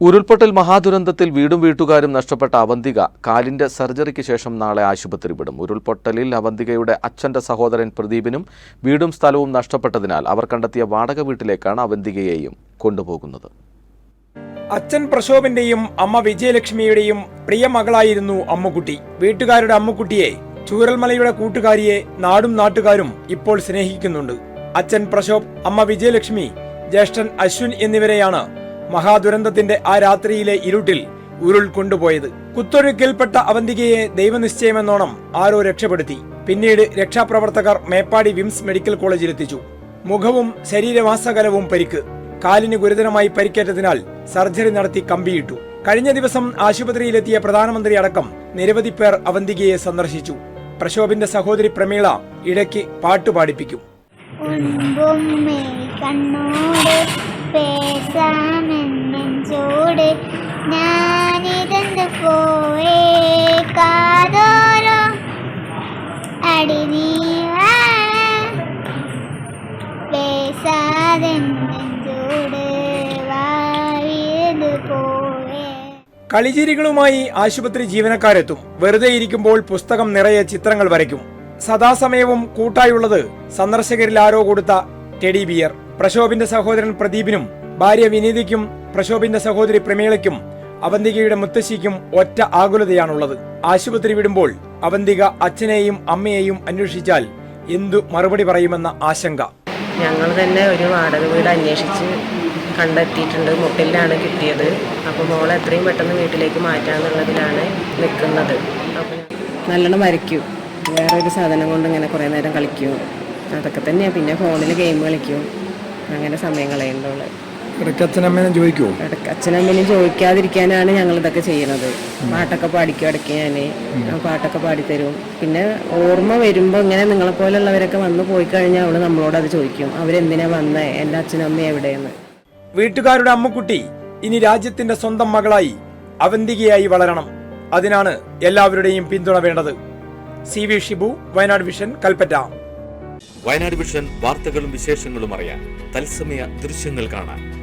ഉരുൾപൊട്ടൽ മഹാദുരന്തത്തിൽ വീടും വീട്ടുകാരും നഷ്ടപ്പെട്ട അവന്തിക കാലിന്റെ സർജറിക്ക് ശേഷം നാളെ ആശുപത്രി വിടും. ഉരുൾപൊട്ടലിൽ അവന്തികയുടെ അച്ഛന്റെ സഹോദരൻ പ്രദീപിനും വീടും സ്ഥലവും നഷ്ടപ്പെട്ടതിനാൽ അവർ കണ്ടെത്തിയ വാടക വീട്ടിലേക്കാണ് അവന്തികയെയും കൊണ്ടുപോകുന്നത്. അച്ഛൻ പ്രശോഭന്റെയും അമ്മ വിജയലക്ഷ്മിയുടെയും പ്രിയ മകളായിരുന്നു അമ്മുക്കുട്ടി. വീട്ടുകാരുടെ അമ്മുക്കുട്ടിയെ ചൂരൽമലയുടെ കൂട്ടുകാരിയെ നാടും നാട്ടുകാരും ഇപ്പോൾ സ്നേഹിക്കുന്നുണ്ട്. അച്ഛൻ പ്രശോഭ് അമ്മ വിജയലക്ഷ്മി ജ്യേഷ്ഠൻ അശ്വിൻ എന്നിവരെയാണ് മഹാദുരന്തത്തിന്റെ ആ രാത്രിയിലെ ഇരുട്ടിൽ ഉരുൾ കൊണ്ടുപോയത് കുത്തൊഴുക്കിൽപ്പെട്ട അവന്തികയെ ദൈവനിശ്ചയമെന്നോണം ആരോ രക്ഷപ്പെടുത്തി. പിന്നീട് രക്ഷാപ്രവർത്തകർ മേപ്പാടി വിംസ് മെഡിക്കൽ കോളേജിലെത്തിച്ചു. മുഖവും ശരീരവാസകലവും പരിക്ക്. കാലിന് ഗുരുതരമായി പരിക്കേറ്റതിനാൽ സർജറി നടത്തി കമ്പിയിട്ടു. കഴിഞ്ഞ ദിവസം ആശുപത്രിയിലെത്തിയ പ്രധാനമന്ത്രി അടക്കം നിരവധി പേർ അവന്തികയെ സന്ദർശിച്ചു. പ്രശോഭിന്റെ സഹോദരി പ്രമീള ഇടയ്ക്ക് പാട്ട് ഞാനിതെന്ത് പോയേ? കാതോരോ? അടി കളിചിരികളുമായി ആശുപത്രി ജീവനക്കാരെത്തും. വെറുതെ ഇരിക്കുമ്പോൾ പുസ്തകം നിറയെ ചിത്രങ്ങൾ വരയ്ക്കും. സദാസമയവും കൂട്ടായുള്ളത് സന്ദർശകരിൽ ആരോ കൊടുത്ത ടെഡി ബിയർ. പ്രശോഭിന്റെ സഹോദരൻ പ്രദീപിനും ഭാര്യ വിനീതിക്കും പ്രശോഭിന്റെ സഹോദരി പ്രമീളയ്ക്കും അവന്തികയുടെ മുത്തശ്ശിക്കും ഒറ്റ ആകുലതയാണുള്ളത്. ആശുപത്രി വിടുമ്പോൾ അവന്തിക അച്ഛനെയും അമ്മയെയും അന്വേഷിച്ചാൽ എന്തു മറുപടി പറയുമെന്ന ആശങ്ക. ഞങ്ങൾ തന്നെ ഒരു വാടക വീട് അന്വേഷിച്ച് കണ്ടെത്തിയിട്ടുണ്ട്. മുട്ടിലാണ് കിട്ടിയത്. അപ്പോൾ മോളെ എത്രയും പെട്ടെന്ന് വീട്ടിലേക്ക് മാറ്റാന്നുള്ളതിലാണ് നിൽക്കുന്നത്. അപ്പോൾ നല്ലോണം വരയ്ക്കും. വേറെ ഒരു സാധനം കൊണ്ട് ഇങ്ങനെ കുറേ നേരം കളിക്കും. അതൊക്കെ തന്നെയാണ് പിന്നെ ഫോണിൽ ഗെയിം കളിക്കും. അങ്ങനെ സമയം കളയുന്നുള്ളൂ. ഇടയ്ക്ക് അച്ഛനമ്മേനെ ചോദിക്കുമോ ഇടയ്ക്ക് അച്ഛനമ്മേനും ചോദിക്കാതിരിക്കാനാണ് ഞങ്ങൾ ഇതൊക്കെ ചെയ്യുന്നത് പാട്ടൊക്കെ പാടിക്കും ഇടയ്ക്ക് ഞാൻ പാട്ടൊക്കെ പാടിത്തരും. പിന്നെ ഓർമ്മ വരുമ്പോൾ ഇങ്ങനെ നിങ്ങളെ പോലുള്ളവരൊക്കെ വന്ന് പോയി കഴിഞ്ഞാൽ അവൾ നമ്മളോട് അത് ചോദിക്കും. അവരെന്തിനാ വന്നേ? എന്റെ അച്ഛനമ്മ എവിടെയെന്ന്. വീട്ടുകാരുടെ അമ്മക്കുട്ടി ഇനി രാജ്യത്തിന്റെ സ്വന്തം മകളായി അവന്തികയായി വളരണം. അതിനാണ് എല്ലാവരുടെയും പിന്തുണ വേണ്ടത്. C V Shibu Wayanad vision Kalpetta. Wayanad vision വാർത്തകളും വിശേഷങ്ങളും അറിയാൻ തത്സമയ ദൃശ്യങ്ങൾ കാണാൻ